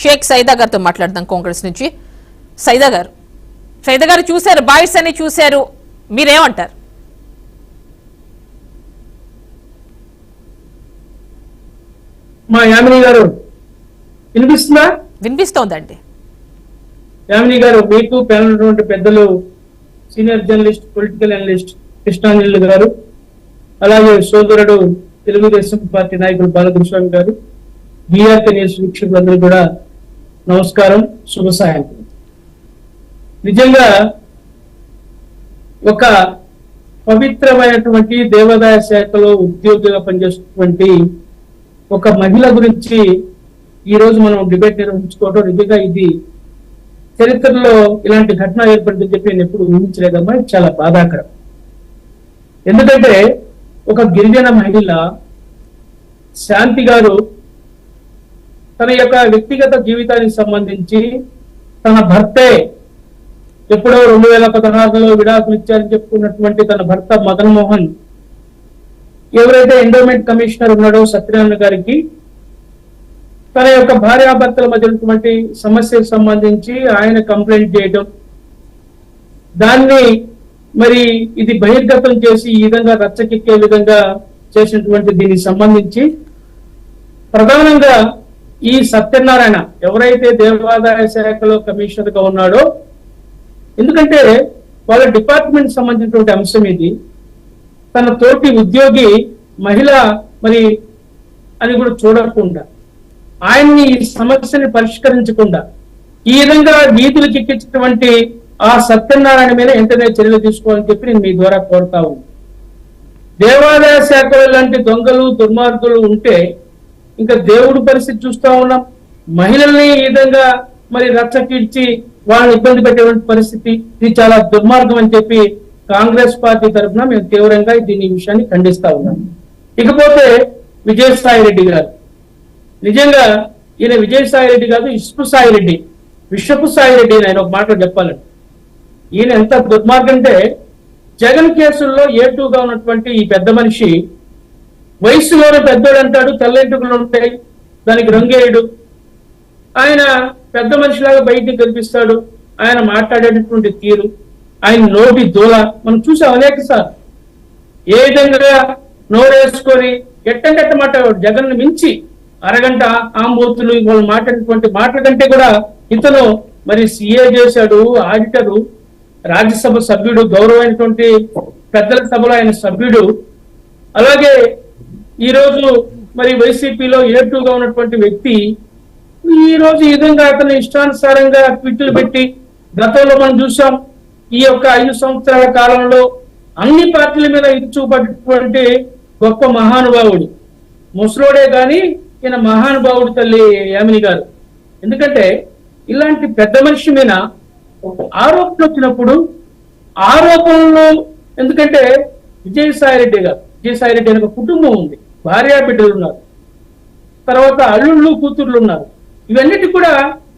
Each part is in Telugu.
షేక్ సైదా గారితో మాట్లాడదాం కాంగ్రెస్ నుంచి. సైదా గారు సైదా గారు చూశారు బాయ్స్ అని చూశారు మీరేమంటారు? మా యామిని గారు వినిపిస్తుందా? వినిపిస్తోందండి. యామిని గారు మీకు పేరున్నటువంటి పెద్దలు senior journalist political analyst Krishnanjali గారు అలాగే సోదరుడు తెలుగుదేశం పార్టీ నాయకులు బాలకృష్ణ గారు బీఆర్కే న్యూస్ వీక్షకులందరూ కూడా నమస్కారం శుభ సాయంత్రం. నిజంగా ఒక పవిత్రమైనటువంటి దేవాదాయ శాఖలో ఉద్యోగిగా పనిచేస్తున్నటువంటి ఒక మహిళ గురించి ఈ రోజు మనం డిబేట్ నిర్వహించుకోవడం నిజంగా ఇది చరిత్రలో ఇలాంటి ఘటన ఏర్పడిందని చెప్పి నేను ఎప్పుడు ఊహించలేదమ్మా. చాలా బాధాకరం. ఎందుకంటే ఒక గిరిజన మహిళ శాంతి గారు తన యొక్క వ్యక్తిగత జీవితానికి సంబంధించి తన భర్తే ఎప్పుడో రెండు వేల పదహారులో విడాకులు ఇచ్చారని చెప్పుకున్నటువంటి తన భర్త మదన్ మోహన్ ఎవరైతే ఎండోమెంట్ కమిషనర్ ఉన్నాడో సత్యనారాయణ గారికి తన యొక్క భార్యాభర్తల మధ్య ఉన్నటువంటి సమస్యకు సంబంధించి ఆయన కంప్లైంట్ చేయడం దాన్ని మరి ఇది బహిర్గతం చేసి ఈ విధంగా రచ్చకెక్కే విధంగా చేసినటువంటి దీనికి సంబంధించి ప్రధానంగా ఈ సత్యనారాయణ ఎవరైతే దేవాదాయ శాఖలో కమిషనర్గా ఉన్నాడో ఎందుకంటే వాళ్ళ డిపార్ట్మెంట్ సంబంధించినటువంటి అంశం ఇది తన తోటి ఉద్యోగి మహిళ మరి అని కూడా చూడకుండా ఆయన్ని ఈ సమస్యని పరిష్కరించకుండా ఈ విధంగా వీధులకు ఎక్కించినటువంటి ఆ సత్యనారాయణ మీద వెంటనే చర్యలు తీసుకోవాలని చెప్పి నేను మీ ద్వారా కోరుతా దేవాదాయ దేవాలయ శాఖలో లాంటి దొంగలు దుర్మార్గులు ఉంటే ఇంకా దేవుడి పరిస్థితి చూస్తా ఉన్నాం. మహిళల్ని ఈ విధంగా మరి రచ్చకిడ్చి వాళ్ళని ఇబ్బంది పెట్టేటువంటి పరిస్థితి ఇది చాలా దుర్మార్గం అని చెప్పి కాంగ్రెస్ పార్టీ తరఫున మేము తీవ్రంగా దీని విషయాన్ని ఖండిస్తా ఉన్నాం. ఇకపోతే విజయసాయి రెడ్డి గారు. నిజంగా ఈయన విజయసాయి రెడ్డి కాదు ఇష్పు సాయి రెడ్డి విశ్వపు సాయి రెడ్డి అని ఆయన ఒక మాట చెప్పాలండి ఈయన ఎంత దుర్మార్గం అంటే జగన్ కేసుల్లో ఏ టూగా ఉన్నటువంటి ఈ పెద్ద మనిషి వయసులోనే పెద్దోడు అంటాడు తెల్లెంటుకలు ఉంటాయి. దానికి రంగేయుడు. ఆయన పెద్ద మనిషిలాగా బయటికి కనిపిస్తాడు. ఆయన మాట్లాడేటటువంటి తీరు ఆయన నోటి దూల. మనం చూసాం అనేక సార్ ఏ విధంగా నోరేసుకొని ఎట్టంటట్ట మాట్లాడాడు జగన్ మించి అరగంట ఆంబోతులు వాళ్ళు మాట్లాడినటువంటి మాటల కంటే కూడా ఇతను మరి సీఏ చేశాడు ఆడిటరు రాజ్యసభ సభ్యుడు గౌరవమైనటువంటి పెద్దల సభలో ఆయన సభ్యుడు. అలాగే ఈ రోజు మరి వైసీపీలో ఏటుగా ఉన్నటువంటి వ్యక్తి ఈ రోజు ఈ విధంగా అతను ఇష్టానుసారంగా ట్విట్లు పెట్టి గతంలో మనం చూసాం ఈ యొక్క ఐదు సంవత్సరాల కాలంలో అన్ని పార్టీల మీద ఇది గొప్ప మహానుభావుడు. ముసలోడే గాని ఈయన మహానుభావుడు తల్లి యామిని గారు. ఎందుకంటే ఇలాంటి పెద్ద మనిషి మీద ఆరోపణ వచ్చినప్పుడు ఆరోపణలు ఎందుకంటే విజయసాయి రెడ్డి గారు. విజయసాయి రెడ్డి అనే ఒక కుటుంబం ఉంది. భార్యా బిడ్డలు ఉన్నారు. తర్వాత అల్లుళ్ళు కూతుర్లు ఉన్నారు. ఇవన్నిటి కూడా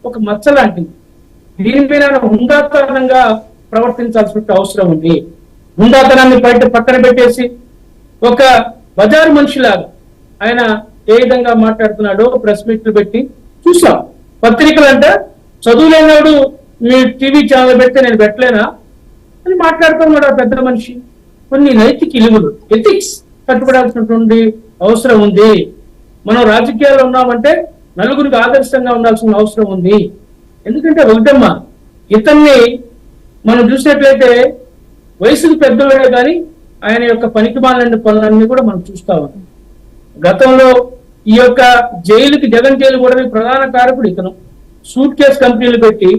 ఒక మచ్చ లాంటిది. దీని మీద హుందాతనంగా ప్రవర్తించాల్సిన అవసరం ఉంది. హుందాతనాన్ని బయట పక్కన పెట్టేసి ఒక బజారు మనిషిలాగా ఆయన ఏ విధంగా మాట్లాడుతున్నాడో ప్రెస్ మీట్లు పెట్టి చూసాం. పత్రికలు అంటే చదువులేనాడు మీ టీవీ ఛానల్ పెడితే నేను పెట్టలేనా అని మాట్లాడుతున్నాడు ఆ పెద్ద మనిషి. కొన్ని నైతిక విలువలు ఎథిక్స్ కట్టుబడాల్సినటువంటి అవసరం ఉంది. మనం రాజకీయాల్లో ఉన్నామంటే నలుగురికి ఆదర్శంగా ఉండాల్సిన అవసరం ఉంది. ఎందుకంటే ఒకటమ్మ ఇతన్ని మనం చూసినట్లయితే వయసుకు పెద్దవాడే కానీ ఆయన యొక్క పనికిమాలని పనులన్నీ కూడా మనం చూస్తా ఉన్నాం. గతంలో ఈ యొక్క జైలుకి జగన్ జైలు కూడా ప్రధాన కారకుడు ఇతను. సూట్ కేసు కంపెనీలు పెట్టి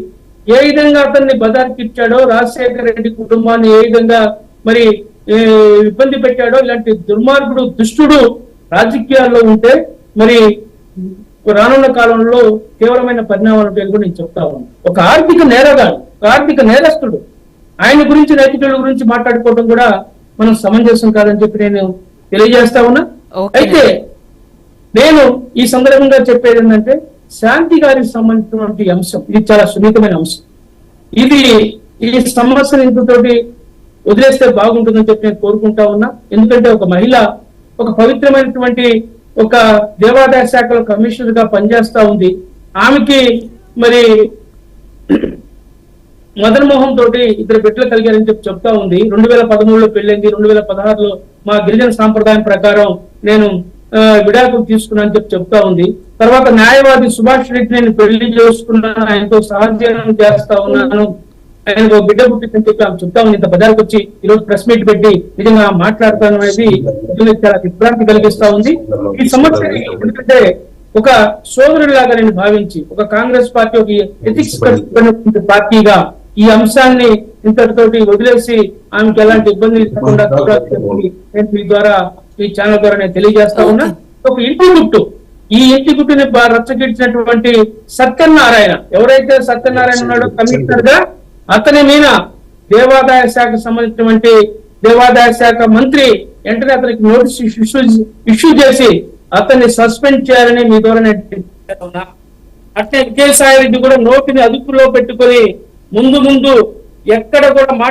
ఏ విధంగా అతన్ని బజార్కి ఇచ్చాడో రాజశేఖర రెడ్డి కుటుంబాన్ని ఏ విధంగా మరి ఇబ్బంది పెట్టాడో ఇలాంటి దుర్మార్గుడు దుష్టుడు రాజకీయాల్లో ఉంటే మరి రానున్న కాలంలో తీవ్రమైన పరిణామాలు ఉంటాయని కూడా నేను చెప్తా ఉన్నాను. ఒక ఆర్థిక నేరగాడు ఒక ఆర్థిక నేరస్తుడు ఆయన గురించి నైతికుల గురించి మాట్లాడుకోవడం కూడా మనం సమంజసం కాదని చెప్పి నేను తెలియజేస్తా ఉన్నా. అయితే నేను ఈ సందర్భంగా చెప్పేది ఏంటంటే శాంతి గారికి సంబంధించినటువంటి అంశం ఇది చాలా సున్నితమైన అంశం. ఇది ఈ సమస్యను ఇంతతోటి వదిలేస్తే బాగుంటుందని చెప్పి నేను కోరుకుంటా ఉన్నా. ఎందుకంటే ఒక మహిళ ఒక పవిత్రమైనటువంటి ఒక దేవాదాయ శాఖలో కమిషనర్గా పనిచేస్తా ఉంది. ఆమెకి మరి మదన్ మోహన్ తోటి ఇద్దరు బిడ్డలు కలిగారని చెప్పి చెప్తా ఉంది. రెండు వేల పదమూడులో పెళ్ళింది. రెండు వేల పదహారులో మా గిరిజన సాంప్రదాయం ప్రకారం నేను విడాకులు తీసుకున్నానని చెప్పి చెప్తా ఉంది. తర్వాత న్యాయవాది సుభాష్ రెడ్డి నేను పెళ్ళి చేసుకున్నాను ఆయనతో సహజీవనం చేస్తా ఉన్నాను. ఆయన ఒక బిడ్డ పుట్టిందని చెప్పి ఆమె చెప్తా ఉంది. ఇంత బజార్కి వచ్చి ఈ రోజు ప్రెస్ మీట్ పెట్టి నిజంగా మాట్లాడతాను అనేది నిజంగా చాలా విభ్రాంతి కలిగిస్తా ఉంది. ఈ సమస్య ఎందుకంటే ఒక సోదరుడిలాగా నేను భావించి ఒక కాంగ్రెస్ పార్టీ ఒక ఎథిక్స్ పార్టీగా ఈ అంశాన్ని ఇంతటితోటి వదిలేసి ఆమెకి ఎలాంటి ఇబ్బంది లేకుండా నేను మీ ద్వారా ఈ ఛానల్ ద్వారా నేను తెలియజేస్తా ఉన్నా. ఒక ఇంటి గుట్టు. ఈ ఇంటి గుట్టుని రచ్చగిచ్చినటువంటి సత్యనారాయణ. ఎవరైతే సత్యనారాయణ ఉన్నాడో కమిషనర్గా అతని మీద దేవాదాయ శాఖకు సంబంధించినటువంటి దేవాదాయ శాఖ మంత్రి వెంటనే అతనికి నోటీస్ ఇష్యూ ఇష్యూ చేసి అతన్ని సస్పెండ్ చేయాలని మీ ద్వారా నేను అట్లే విజయసాయి రెడ్డి కూడా నోటిని అదుపులో పెట్టుకొని ముందు ముందు ఎక్కడ కూడా మాట్లాడ